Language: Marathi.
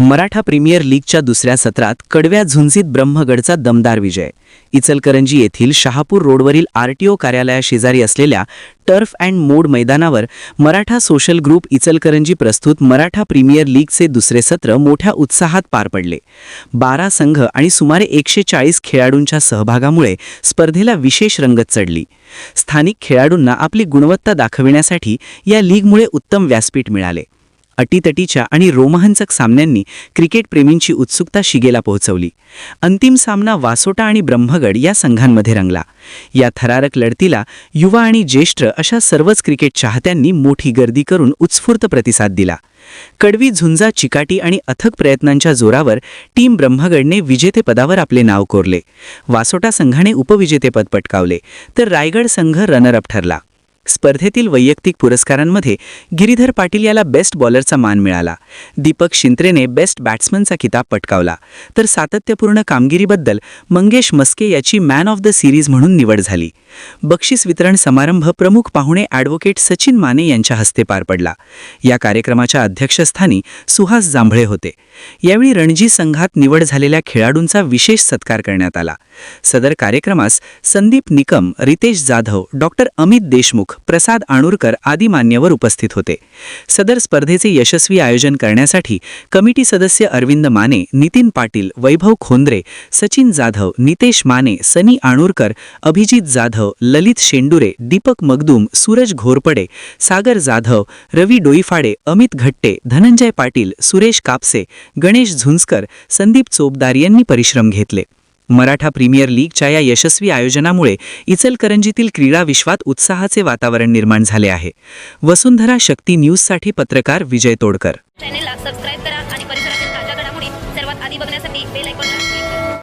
मराठा प्रीमियर लीगच्या दुसऱ्या सत्रात कडव्या झुंजीत ब्रह्मगडचा दमदार विजय. इचलकरंजी येथील शहापूर रोडवरील आरटीओ कार्यालयाशेजारी असलेल्या टर्फ अँड मोड मैदानावर मराठा सोशल ग्रुप इचलकरंजी प्रस्तुत मराठा प्रीमियर लीगचे दुसरे सत्र मोठ्या उत्साहात पार पडले. बारा संघ आणि सुमारे एकशे चाळीस खेळाडूंच्या सहभागामुळे स्पर्धेला विशेष रंगत चढली. स्थानिक खेळाडूंना आपली गुणवत्ता दाखविण्यासाठी या लीगमुळे उत्तम व्यासपीठ मिळाले. अटीतटीच्या आणि रोमहंचक सामन्यांनी क्रिकेटप्रेमींची उत्सुकता शिगेला पोहोचवली. अंतिम सामना वासोटा आणि ब्रह्मगड या संघांमध्ये रंगला. या थरारक लढतीला युवा आणि ज्येष्ठ अशा सर्वच क्रिकेट चाहत्यांनी मोठी गर्दी करून उत्स्फूर्त प्रतिसाद दिला. कडवी झुंजा चिकाटी आणि अथक प्रयत्नांच्या जोरावर टीम ब्रह्मगडने विजेतेपदावर आपले नाव कोरले. वासोटा संघाने उपविजेतेपद पटकावले तर रायगड संघ रनरअप ठरला. स्पर्धेतील वैयक्तिक पुरस्कारांमध्ये गिरीधर पाटील याला बेस्ट बॉलरचा मान मिळाला. दीपक शिंत्रेने बेस्ट बॅट्समनचा किताब पटकावला. तर सातत्यपूर्ण कामगिरीबद्दल मंगेश मस्के याची मॅन ऑफ द सिरीज म्हणून निवड झाली. बक्षीस वितरण समारंभ प्रमुख पाहुणे ॲडव्होकेट सचिन माने यांच्या हस्ते पार पडला. या कार्यक्रमाच्या अध्यक्षस्थानी सुहास जांभळे होते. यावेळी रणजी संघात निवड झालेल्या खेळाडूंचा विशेष सत्कार करण्यात आला. सदर कार्यक्रमास संदीप निकम रितेश जाधव डॉक्टर अमित देशमुख प्रसाद आणूरकर आदी मान्यवर उपस्थित होते. सदर स्पर्धेचे यशस्वी आयोजन करण्यासाठी कमिटी सदस्य अरविंद माने नितीन पाटील वैभव खोंद्रे सचिन जाधव नितेश माने सनी आणूरकर अभिजित जाधव ललित शेंडुरे दीपक मगदूम सूरज घोरपडे सागर जाधव रवी डोईफाडे अमित घट्टे धनंजय पाटील सुरेश कापसे गणेश झुंजकर संदीप चोपदार यांनी परिश्रम घेतले. मराठा प्रीमियर लीगच्या या यशस्वी आयोजनामुळे इचलकरंजीतील क्रीडा विश्वात उत्साहाचे वातावरण निर्माण झाले आहे. वसुंधरा शक्ती न्यूजसाठी पत्रकार विजय तोडकर. चॅनेलला सबस्क्राईब करा आणि परिसरातील ताज्या घडामोडी सर्वात आधी बघण्यासाठी बेल आयकॉनला क्लिक करा.